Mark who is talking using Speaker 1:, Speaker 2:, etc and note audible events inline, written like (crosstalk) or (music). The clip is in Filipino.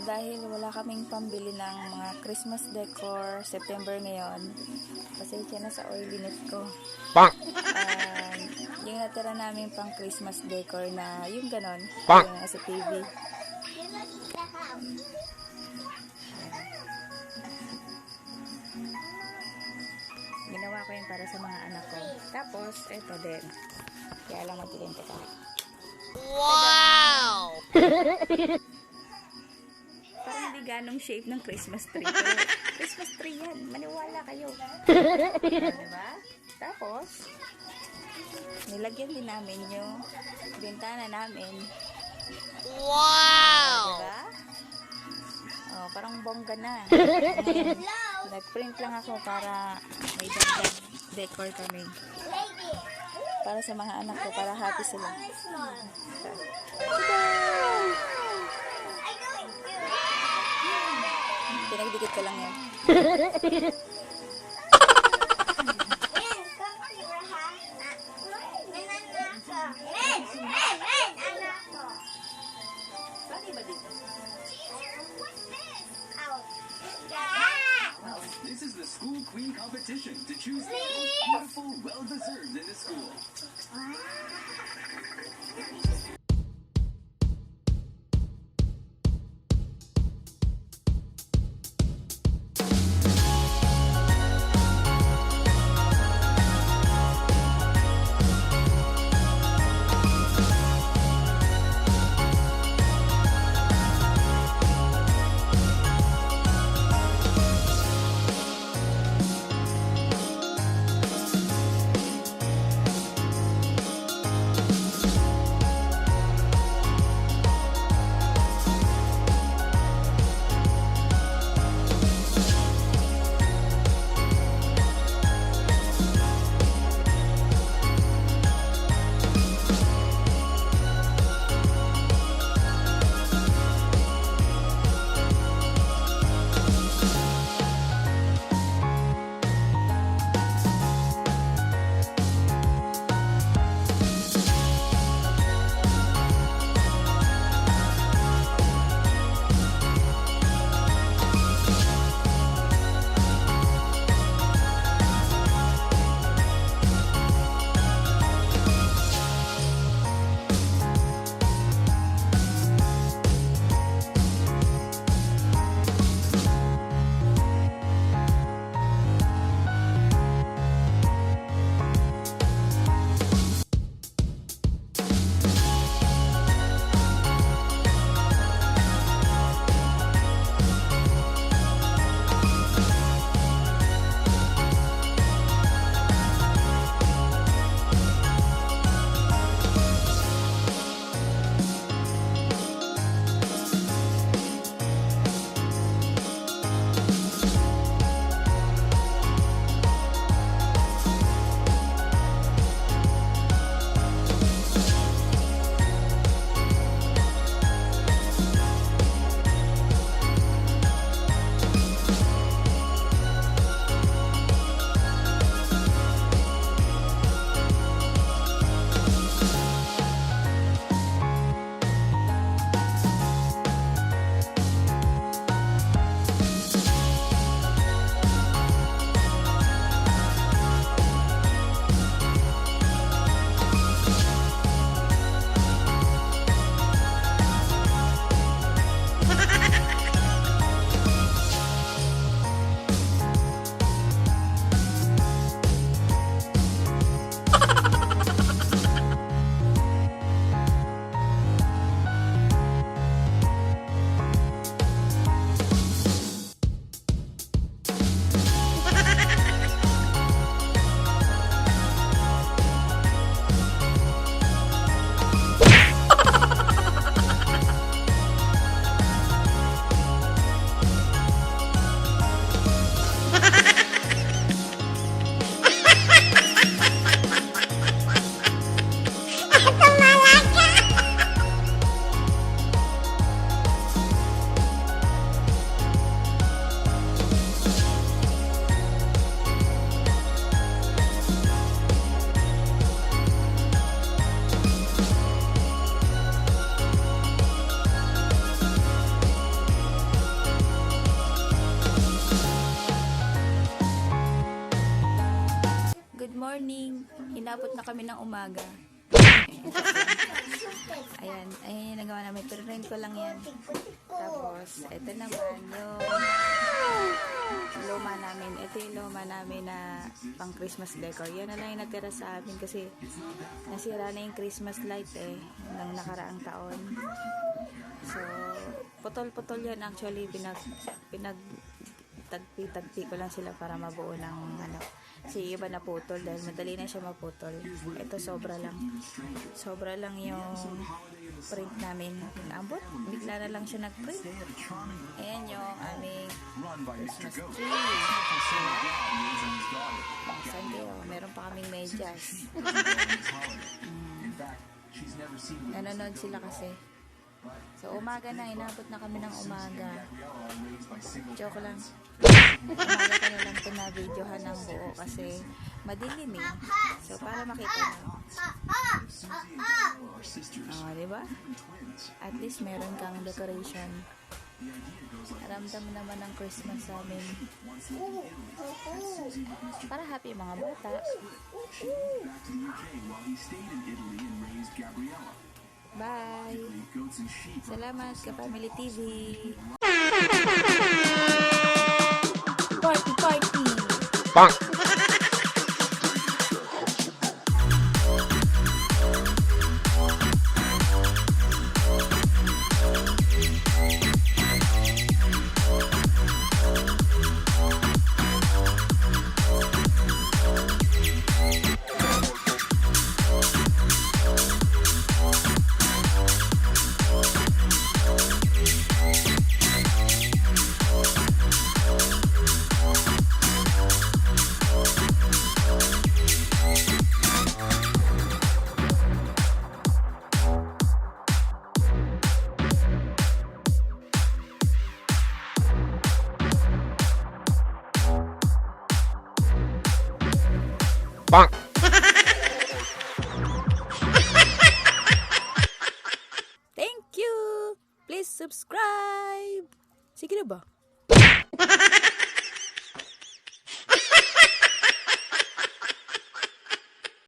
Speaker 1: Dahil wala kaming pambili ng mga Christmas decor September ngayon, pasensya na sa oiliness ko.
Speaker 2: Bonk.
Speaker 1: Um, yung natira namin pang Christmas decor na yung ganon, yung nasa TV. Para sa mga anak ko. Tapos, eto din. Kaya lang magdilim ko pa.
Speaker 2: Wow! (laughs)
Speaker 1: Parang hindi ganong shape ng Christmas tree. Pero (laughs) Christmas tree yan. Maniwala kayo. diba? Tapos, nilagyan din namin yung bintana namin.
Speaker 2: Wow!
Speaker 1: Diba? Oh, parang bongga na. (laughs) Nag-print lang ako para may dagdag decor kami. Para sa mga anak ko, para happy sila. Pinagdikit ko lang yan. (laughs)
Speaker 3: competition to choose the most beautiful, well-deserved in the school.
Speaker 1: Inabot na kami ng umaga. Ayan, ayan yung nagawa namin. Pero rin ko lang yan. Tapos, ito naman yung luma namin. Ito yung luma namin na pang Christmas decor. Yan na lang yung natira sa amin kasi nasira na yung Christmas light eh ng nakaraang taon. So, putol-putol yan actually. Pinag, pinag tagpi-tagpi ko lang sila para mabuo ng ano. Si iba na putol dahil madali na siya maputol. Ito sobra lang. Sobra lang yung print namin. Inabot. Bigla na lang siya nag-print. Ayan yung aming Christmas tree. Sunday, oh, meron pa kaming medyas. (laughs) Nanonood sila kasi. So, umaga na, inabot na kami ng umaga. Joke lang. Umaga ko lang ito na videohan ng buo kasi madilim eh. So, para makita mo. Oh, di ba? At least meron kang decoration. Ramdam naman ng Christmas sa amin. Para happy mga bata. Bye! Salamat ka Family TV.
Speaker 2: Party, party.
Speaker 1: Thank you! Please subscribe! Sige na ba?